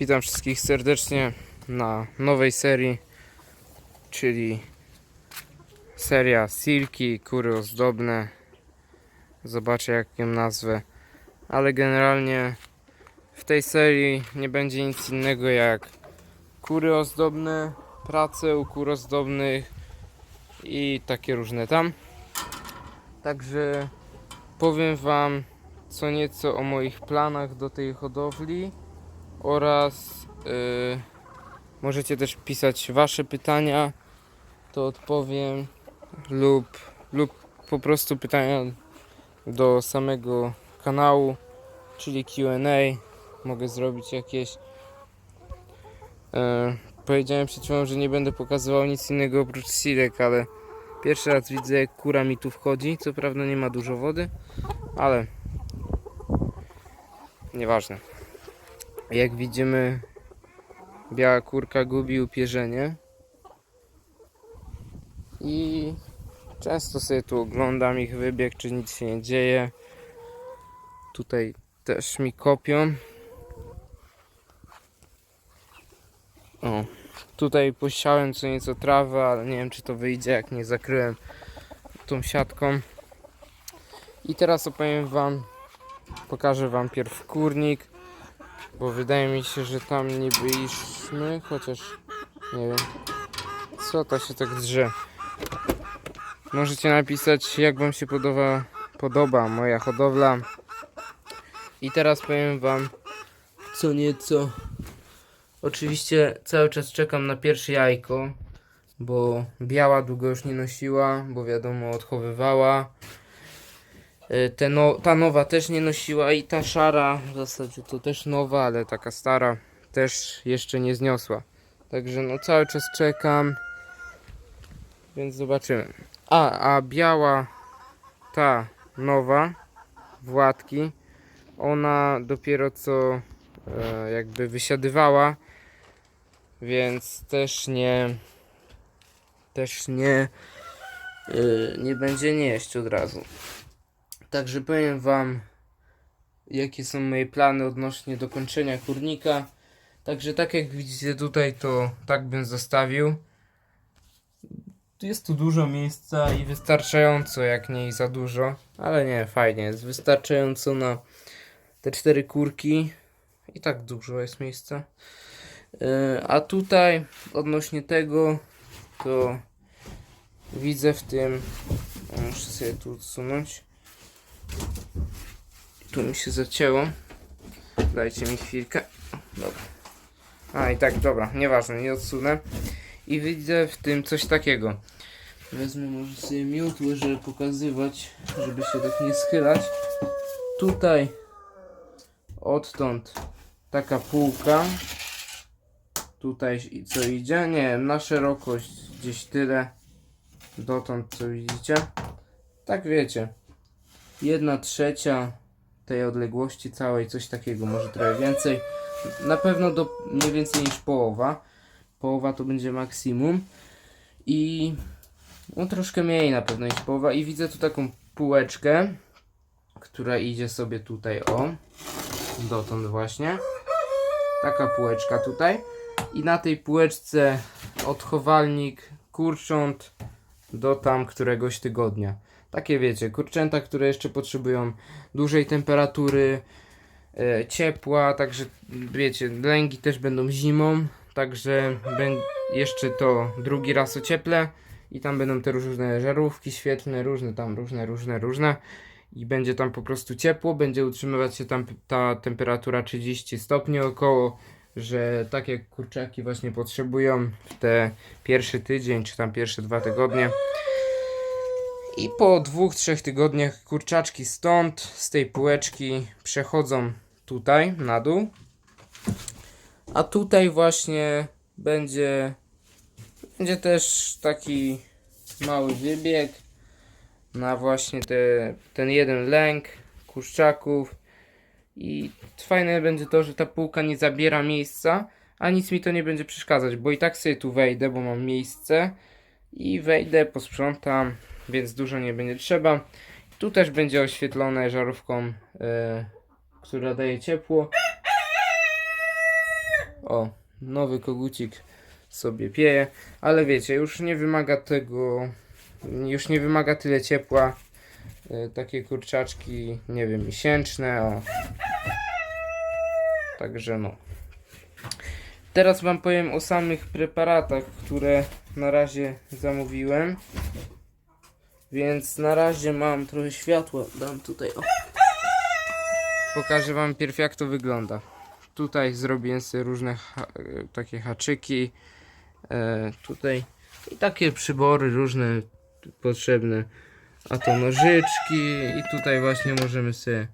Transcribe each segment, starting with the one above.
Witam wszystkich serdecznie na nowej serii, czyli seria Silki, kury ozdobne. Zobaczę jak ją nazwę. Ale generalnie w tej serii nie będzie nic innego jak kury ozdobne, prace u kur ozdobnych i takie różne tam. Także powiem Wam co nieco o moich planach do tej hodowli oraz y, możecie też pisać Wasze pytania, to odpowiem lub, lub po prostu pytania do samego kanału, czyli Q&A mogę zrobić jakieś. Y, powiedziałem przed chwilą, że nie będę pokazywał nic innego oprócz silek, ale pierwszy raz widzę jak kura mi tu wchodzi, co prawda nie ma dużo wody, ale nieważne. Jak widzimy, biała kurka gubi upierzenie. I często sobie tu oglądam ich wybieg, czy nic się nie dzieje. Tutaj też mi kopią. O, tutaj posiałem co nieco trawę, ale nie wiem czy to wyjdzie, jak nie zakryłem tą siatką. I teraz opowiem Wam, pokażę Wam pierw kurnik. Bo wydaje mi się, że tam nie byliśmy, chociaż nie wiem. Co to się tak drze? Możecie napisać, jak Wam się podoba, podoba moja hodowla. I teraz powiem Wam co nieco. Oczywiście cały czas czekam na pierwsze jajko, bo biała długo już nie nosiła, bo wiadomo odchowywała. Y, Te no, ta nowa też nie nosiła i ta szara w zasadzie to też nowa, ale taka stara też jeszcze nie zniosła. Także no cały czas czekam. Więc zobaczymy. A, a biała ta nowa Władki ona dopiero co e, jakby wysiadywała więc też nie też nie e, nie będzie nieść od razu. Także powiem Wam, jakie są moje plany odnośnie dokończenia kurnika. Także tak jak widzicie tutaj, to tak bym zostawił. Jest tu dużo miejsca i wystarczająco, jak nie i za dużo. Ale nie, fajnie, jest wystarczająco na te cztery kurki. I tak dużo jest miejsca. Yy, A tutaj, odnośnie tego, to widzę w tym. Muszę sobie tu odsunąć. Tu mi się zacięło. Dajcie mi chwilkę. Dobra. A i tak, dobra, nieważne, nie odsunę. I widzę w tym coś takiego. Wezmę może sobie miotłę, żeby pokazywać, żeby się tak nie schylać. Tutaj odtąd taka półka. Tutaj co idzie? Nie na szerokość gdzieś tyle. Dotąd co widzicie. Tak wiecie jedna trzecia tej odległości całej, coś takiego, może trochę więcej. Na pewno do nie więcej niż połowa. Połowa to będzie maksimum. I no troszkę mniej na pewno niż połowa. I widzę tu taką półeczkę, która idzie sobie tutaj o. Dotąd właśnie. Taka półeczka tutaj. I na tej półeczce odchowalnik kurcząt do tam któregoś tygodnia. Takie wiecie, kurczęta, które jeszcze potrzebują dużej temperatury, e, ciepła, także wiecie, lęgi też będą zimą, także jeszcze to drugi raz ocieplę i tam będą te różne żarówki świetne, różne tam, różne, różne, różne i będzie tam po prostu ciepło, będzie utrzymywać się tam ta temperatura 30 stopni około, że tak jak kurczaki właśnie potrzebują w te pierwszy tydzień, czy tam pierwsze dwa tygodnie. I po dwóch, trzech tygodniach kurczaczki stąd, z tej półeczki przechodzą tutaj na dół. A tutaj właśnie będzie, będzie też taki mały wybieg na właśnie te, ten jeden lęk kurczaków. I fajne będzie to, że ta półka nie zabiera miejsca, a nic mi to nie będzie przeszkadzać, bo i tak sobie tu wejdę, bo mam miejsce i wejdę, posprzątam, więc dużo nie będzie trzeba. Tu też będzie oświetlone żarówką, e, która daje ciepło. O, nowy kogucik sobie pieje, ale wiecie, już nie wymaga tego, już nie wymaga tyle ciepła. E, takie kurczaczki, nie wiem, miesięczne, o. Także no. Teraz wam powiem o samych preparatach, które na razie zamówiłem. Więc na razie mam trochę światła, dam tutaj o. Pokażę wam pierw jak to wygląda. Tutaj zrobiłem sobie różne ha e, takie haczyki. E, tutaj i takie przybory różne potrzebne. A to nożyczki i tutaj właśnie możemy sobie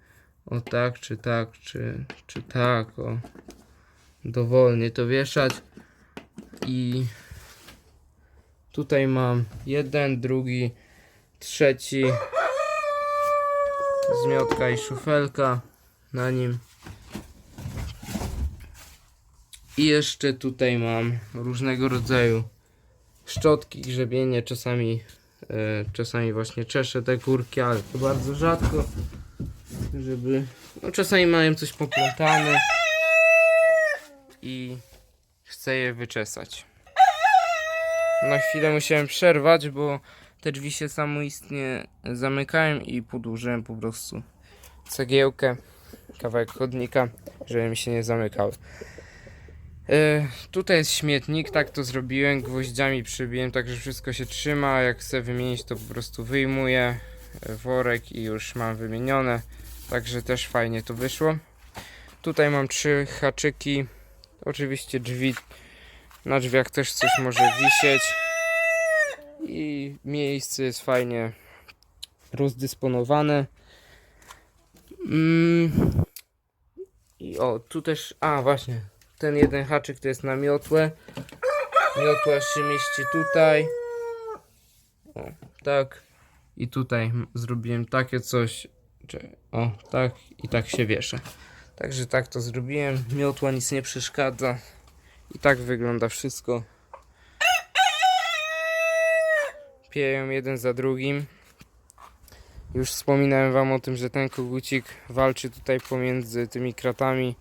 o tak, czy tak, czy, czy tak, o dowolnie to wieszać. I tutaj mam jeden, drugi, trzeci zmiotka i szufelka na nim. I jeszcze tutaj mam różnego rodzaju szczotki, grzebienie, czasami, e, czasami właśnie czeszę te kurki, ale to bardzo rzadko, żeby, no czasami mają coś poplątane i chcę je wyczesać. Na chwilę musiałem przerwać, bo te drzwi się samoistnie zamykają i podłożyłem po prostu cegiełkę, kawałek chodnika, żeby mi się nie zamykały. E, tutaj jest śmietnik, tak to zrobiłem, gwoździami przybiłem, także wszystko się trzyma, jak chcę wymienić to po prostu wyjmuję e, worek i już mam wymienione, także też fajnie to wyszło. Tutaj mam trzy haczyki, oczywiście drzwi, na drzwiach też coś może wisieć i miejsce jest fajnie rozdysponowane. Mm. I o, tu też, a właśnie, ten jeden haczyk to jest na miotłę. Miotła się mieści tutaj. O, tak. I tutaj zrobiłem takie coś. O, tak. I tak się wieszę. Także tak to zrobiłem. Miotła nic nie przeszkadza. I tak wygląda wszystko. Pieją jeden za drugim. Już wspominałem wam o tym, że ten kogucik walczy tutaj pomiędzy tymi kratami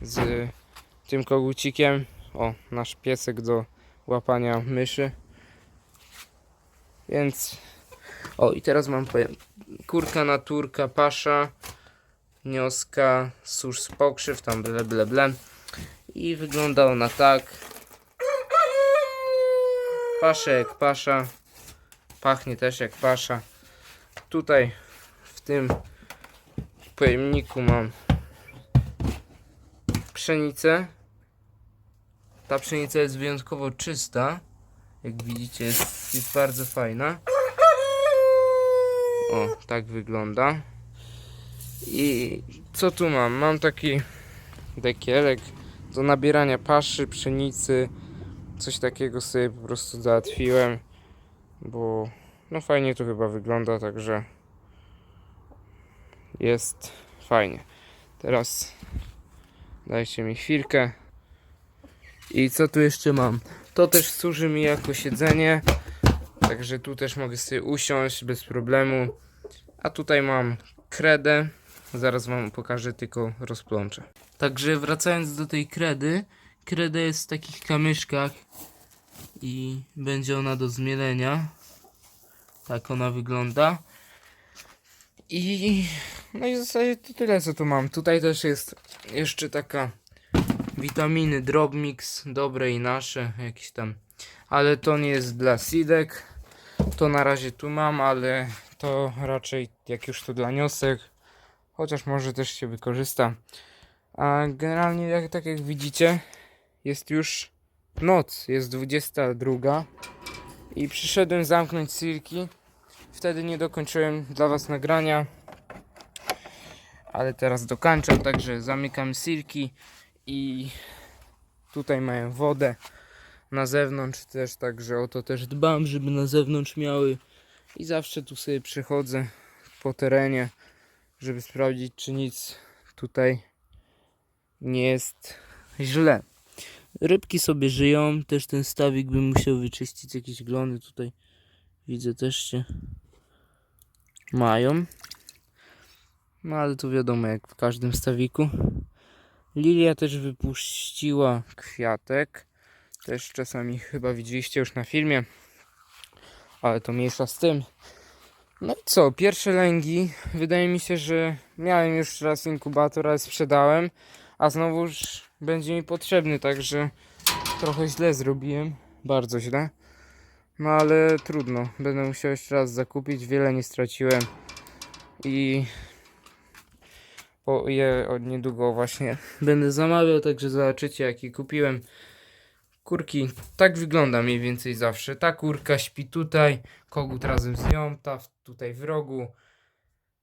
z tym kogucikiem. O, nasz piesek do łapania myszy. Więc. O, i teraz mam powiem. Kurka, naturka, pasza, nioska, susz z pokrzyw, tam ble, ble, ble. I wygląda ona tak. Pasza jak pasza. Pachnie też jak pasza. Tutaj w tym pojemniku mam pszenicę. Ta pszenica jest wyjątkowo czysta. Jak widzicie, jest, jest bardzo fajna. O, tak wygląda. I co tu mam? Mam taki dekielek do nabierania paszy, pszenicy. Coś takiego sobie po prostu załatwiłem, bo no fajnie to chyba wygląda, także jest fajnie. Teraz dajcie mi chwilkę. I co tu jeszcze mam? To też służy mi jako siedzenie. Także tu też mogę sobie usiąść bez problemu. A tutaj mam kredę. Zaraz wam pokażę, tylko rozplączę. Także wracając do tej kredy. Kreda jest w takich kamyszkach. I będzie ona do zmielenia. Tak ona wygląda. I no i w zasadzie to tyle co tu mam. Tutaj też jest jeszcze taka witaminy Dropmix, dobre i nasze, jakieś tam. Ale to nie jest dla sidek. To na razie tu mam, ale to raczej jak już to dla niosek. Chociaż może też się wykorzysta. A generalnie jak, tak jak widzicie jest już noc, jest 22 i przyszedłem zamknąć Silki. Wtedy nie dokończyłem dla was nagrania. Ale teraz dokończam, także zamykam Silki i tutaj mają wodę na zewnątrz też, także o to też dbam, żeby na zewnątrz miały i zawsze tu sobie przychodzę po terenie, żeby sprawdzić czy nic tutaj nie jest źle. Rybki sobie żyją, też ten stawik bym musiał wyczyścić, jakieś glony tutaj widzę też się mają. No ale to wiadomo jak w każdym stawiku. Lilia też wypuściła kwiatek. Też czasami chyba widzieliście już na filmie. Ale to mniejsza z tym. No i co, pierwsze lęgi. Wydaje mi się, że miałem już raz inkubator, ale sprzedałem. A znowuż będzie mi potrzebny, także trochę źle zrobiłem. Bardzo źle. No ale trudno. Będę musiał jeszcze raz zakupić. Wiele nie straciłem. I po je od niedługo właśnie będę zamawiał, także zobaczycie jaki kupiłem. Kurki, tak wygląda mniej więcej zawsze. Ta kurka śpi tutaj, kogut razem z nią, ta tutaj w rogu,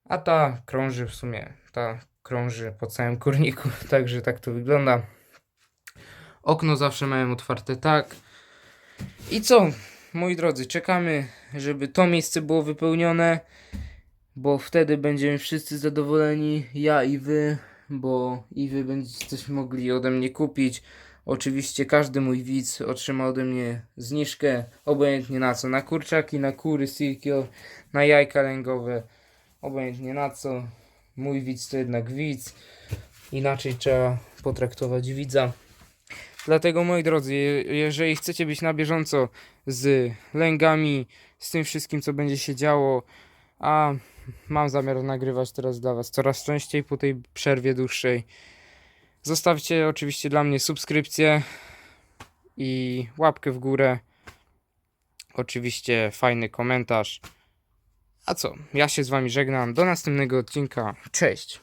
a ta krąży w sumie, ta krąży po całym kurniku, także tak to wygląda. Okno zawsze miałem otwarte tak. I co, moi drodzy, czekamy, żeby to miejsce było wypełnione bo wtedy będziemy wszyscy zadowoleni, ja i wy, bo i wy będziecie coś mogli ode mnie kupić. Oczywiście każdy mój widz otrzyma ode mnie zniżkę, obojętnie na co, na kurczaki, na kury, silkio, na jajka lęgowe, obojętnie na co. Mój widz to jednak widz, inaczej trzeba potraktować widza. Dlatego moi drodzy, je- jeżeli chcecie być na bieżąco z lęgami, z tym wszystkim co będzie się działo, a mam zamiar nagrywać teraz dla Was coraz częściej po tej przerwie dłuższej. Zostawcie oczywiście dla mnie subskrypcję i łapkę w górę. Oczywiście fajny komentarz. A co? Ja się z Wami żegnam. Do następnego odcinka. Cześć!